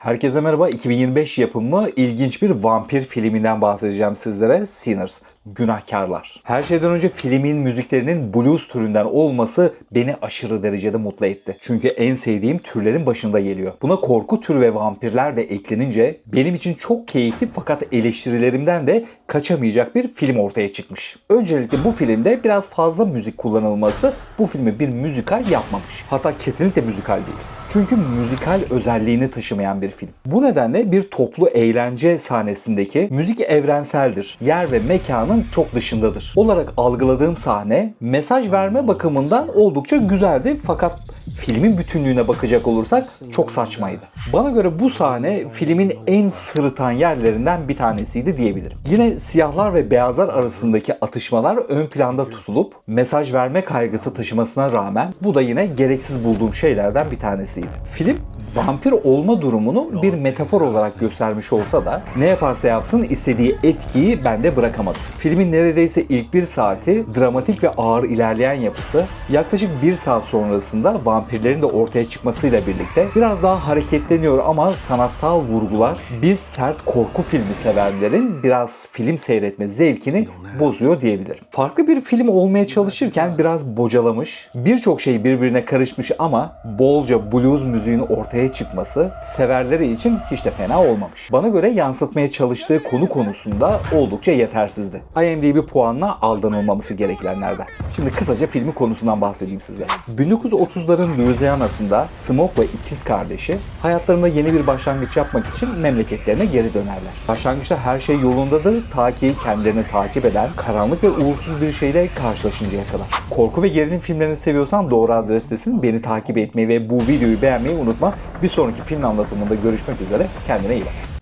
Herkese merhaba. 2025 yapımı ilginç bir vampir filminden bahsedeceğim sizlere. Sinners, Günahkarlar. Her şeyden önce filmin müziklerinin blues türünden olması beni aşırı derecede mutlu etti. Çünkü en sevdiğim türlerin başında geliyor. Buna korku türü ve vampirler de eklenince benim için çok keyifli fakat eleştirilerimden de kaçamayacak bir film ortaya çıkmış. Öncelikle bu filmde biraz fazla müzik kullanılması bu filmi bir müzikal yapmamış. Hatta kesinlikle müzikal değil. Çünkü müzikal özelliğini taşımayan bir film. Bu nedenle bir toplu eğlence sahnesindeki müzik evrenseldir. Yer ve mekanın çok dışındadır. Olarak algıladığım sahne mesaj verme bakımından oldukça güzeldi fakat filmin bütünlüğüne bakacak olursak çok saçmaydı. Bana göre bu sahne filmin en sırıtan yerlerinden bir tanesiydi diyebilirim. Yine siyahlar ve beyazlar arasındaki atışmalar ön planda tutulup mesaj verme kaygısı taşımasına rağmen bu da yine gereksiz bulduğum şeylerden bir tanesiydi. Film vampir olma durumunu bir metafor olarak göstermiş olsa da ne yaparsa yapsın istediği etkiyi bende bırakamadı. Filmin neredeyse ilk bir saati dramatik ve ağır ilerleyen yapısı yaklaşık bir saat sonrasında vampirlerin de ortaya çıkmasıyla birlikte biraz daha hareketleniyor ama sanatsal vurgular biz sert korku filmi severlerin biraz film seyretme zevkini bozuyor diyebilirim. Farklı bir film olmaya çalışırken biraz bocalamış, birçok şey birbirine karışmış ama bolca blues müziğin ortaya çıkması severleri için hiç de fena olmamış. Bana göre yansıtmaya çalıştığı konu konusunda oldukça yetersizdi. IMDb puanına aldanılmaması gerekilenlerden. Şimdi kısaca filmin konusundan bahsedeyim size. 1930'ların Louisiana'sında Smoke ve ikiz kardeşi hayatlarında yeni bir başlangıç yapmak için memleketlerine geri dönerler. Başlangıçta her şey yolundadır ta ki kendilerini takip eden karanlık ve uğursuz bir şeyle karşılaşıncaya kadar. Korku ve gerilim filmlerini seviyorsan doğru adrestesin. Beni takip etmeyi ve bu videoyu beğenmeyi unutma. Bir sonraki film anlatımında görüşmek üzere. Kendine iyi bak.